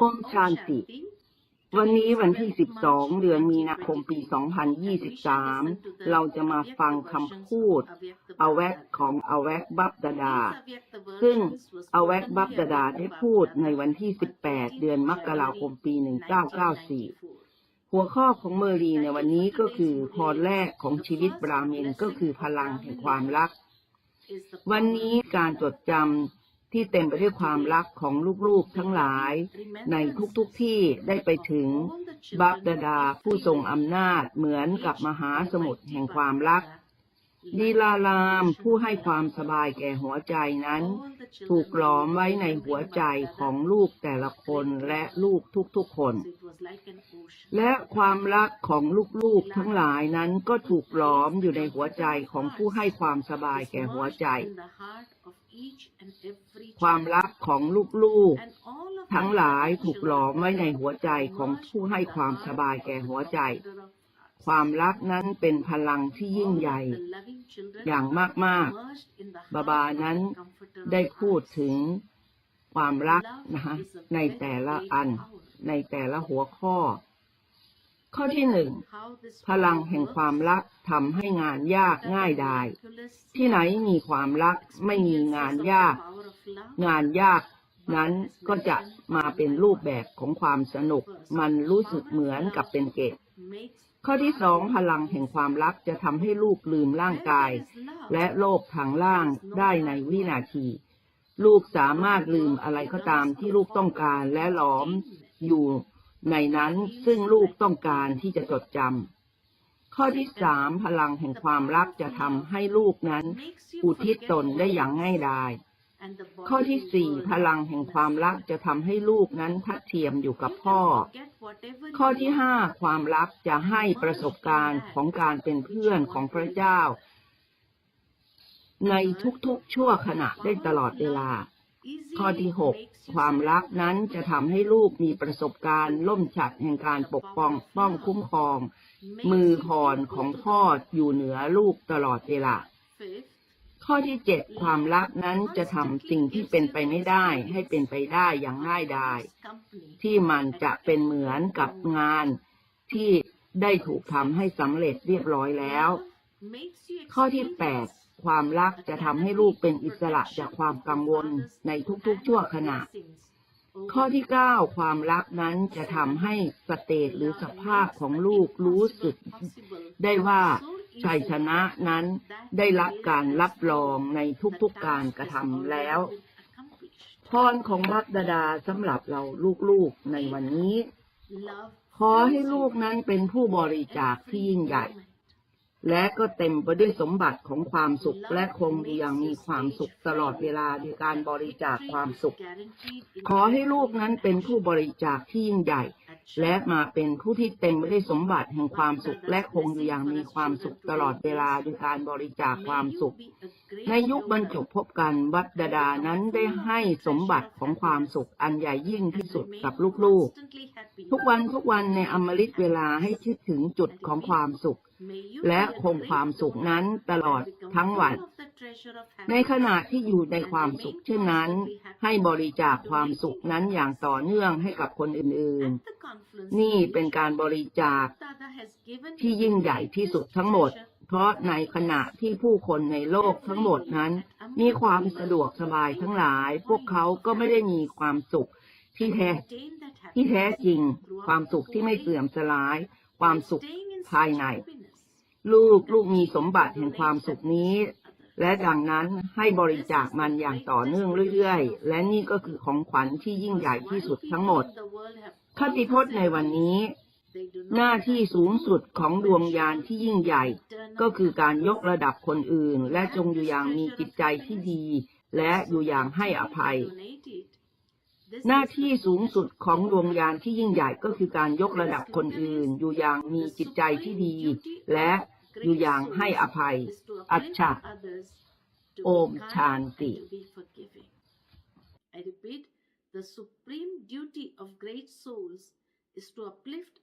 โอมชานติ วันนี้วันที่ 12 เดือนมีนาคมปี 2023 เราจะมาฟังคำพูดอาแวกของอาแวกบับดาดา ซึ่งอาแวกบับดาดาได้พูดในวันที่ 18 เดือนมกราคมปี 1994หัวข้อของเมอรีในวันนี้ก็คือพรแรกของชีวิตบรามินก็คือพลังแห่งความรัก วันนี้การจดจำ ที่เต็มไปด้วยความรักของลูกๆทั้งหลาย ในทุกๆทที่ได้ไปถึงบับดาดาผู้ทรงอำนาจเหมือนกับมหาสมุทรแห่งความรักดีลาลามผู้ให้ความสบายแก่หัวใจนั้น ถูกหลอมไว้ในหัวใจของลูกแต่ละคนและลูกทุกๆคน และความรักของลูกๆทั้งหลายนั้นก็ถูกหลอมอยู่ในหัวใจของผู้ให้ความสบายแก่หัวใจ ความรักของลูกๆ ทั้งหลายถูกหลอมไว้ในหัวใจของผู้ให้ความสบายแก่หัวใจ ความรักนั้นเป็นพลังที่ยิ่งใหญ่ อย่างมากๆ บาบานั้นได้พูดถึงความรักนะคะในแต่ละอันในแต่ละหัวข้อ ข้อที่หนึ่งพลังแห่งความรักทำให้งานยากง่ายดายที่ไหนมีความรักไม่มีงานยาก งานยากนั้นก็จะมาเป็นรูปแบบของความสนุก มันรู้สึกเหมือนกับเป็นเกตข้อที่สองพลังแห่งความรักจะทำให้ลูกลืมร่างกาย และโลกทางล่างได้ในวินาที ลูกสามารถลืมอะไรก็ตามที่ลูกต้องการและหลอมอยู่ในนั้นซึ่งลูกต้องการที่จะจดจำข้อที่สามพลังแห่งความรักจะทำให้ลูกนั้นอุทิศตนได้อย่างง่ายดาย ข้อที่สี่พลังแห่งความรักจะทำให้ลูกนั้นทัดเทียมอยู่กับพ่อ ข้อที่ห้าความรักจะให้ประสบการณ์ของการเป็นเพื่อนของพระเจ้า ในทุกๆชั่วขณะได้ตลอดเวลา ข้อที่หกความรักนั้นจะทำให้ลูกมีประสบการณ์ ล่มฉัดแห่งการปกป้องป้องคุ้มครอง มือผ่อนของพ่ออยู่เหนือลูกตลอดเวลา ข้อที่เจ็ดความรักนั้นจะทำสิ่งที่เป็นไปไม่ได้ ให้เป็นไปได้อย่างง่ายดาย ที่มันจะเป็นเหมือนกับงานที่ได้ถูกทำให้สำเร็จเรียบร้อยแล้ว ข้อที่แปดความรักจะทำให้ลูกเป็นอิสระจากความกังวลในทุกๆ ชั่วขณะ ข้อที่เก้าความรักนั้นจะทำให้สเตตหรือสภาพของลูกรู้สึก ได้ว่า ชัยชนะนั้นได้รับการรับรองในทุกๆการกระทำแล้วพรของรัตดาดาสำหรับเราลูกๆในวันนี้ ขอให้ลูกนั้นเป็นผู้บริจาคที่ยิ่งใหญ่ และก็เต็มไปด้วยสมบัติของความสุขและคงอยังมีความสุขตลอดเวลาในการบริจาคความสุข ขอให้ลูกนั้นเป็นผู้บริจาคที่ยิ่งใหญ่ และมาเป็นผู้ที่เต็มไปด้วยสมบัติแห่งความสุขและคงอยู่อย่างมีความสุขตลอดเวลาในการบริจาคความสุข ในยุคบรรจบพบกันวัดดาดานั้นได้ให้สมบัติของความสุขอันใหญ่ยิ่งที่สุดกับลูกๆ ทุกวันทุกวันในอมฤตเวลาให้คิดถึงจุดของความสุข และคงความสุขนั้นตลอดทั้งวัน ในขณะที่อยู่ในความสุขเช่นนั้น ให้บริจาคความสุขนั้นอย่างต่อเนื่องให้กับคนอื่นๆ นี่เป็นการบริจาคที่ยิ่งใหญ่ที่สุดทั้งหมด เพราะในขณะที่ผู้คนในโลกทั้งหมดนั้น มีความสะดวกสบายทั้งหลาย พวกเขาก็ไม่ได้มีความสุขที่แท้ที่แท้จริง ความสุขที่ไม่เสื่อมสลาย ความสุขภายใน ลูกลูกมีสมบัติแห่งความสุขนี้ และดังนั้นให้บริจาคมันอย่างต่อเนื่องเรื่อยๆ และนี่ก็คือของขวัญที่ยิ่งใหญ่ที่สุดทั้งหมดคติพจน์ในวันนี้ หน้าที่สูงสุดของดวงยานที่ยิ่งใหญ่ ก็คือการยกระดับคนอื่น และจงอยู่อย่างมีจิตใจที่ดี และอยู่อย่างให้อภัย หน้าที่สูงสุดของดวงยานที่ยิ่งใหญ่ก็คือการยกระดับคนอื่น อยู่อย่างมีจิตใจที่ดี และ อยู่อย่างให้อภัย อัจฉะโอมชานติ I repeat, the supreme duty of great souls is to uplift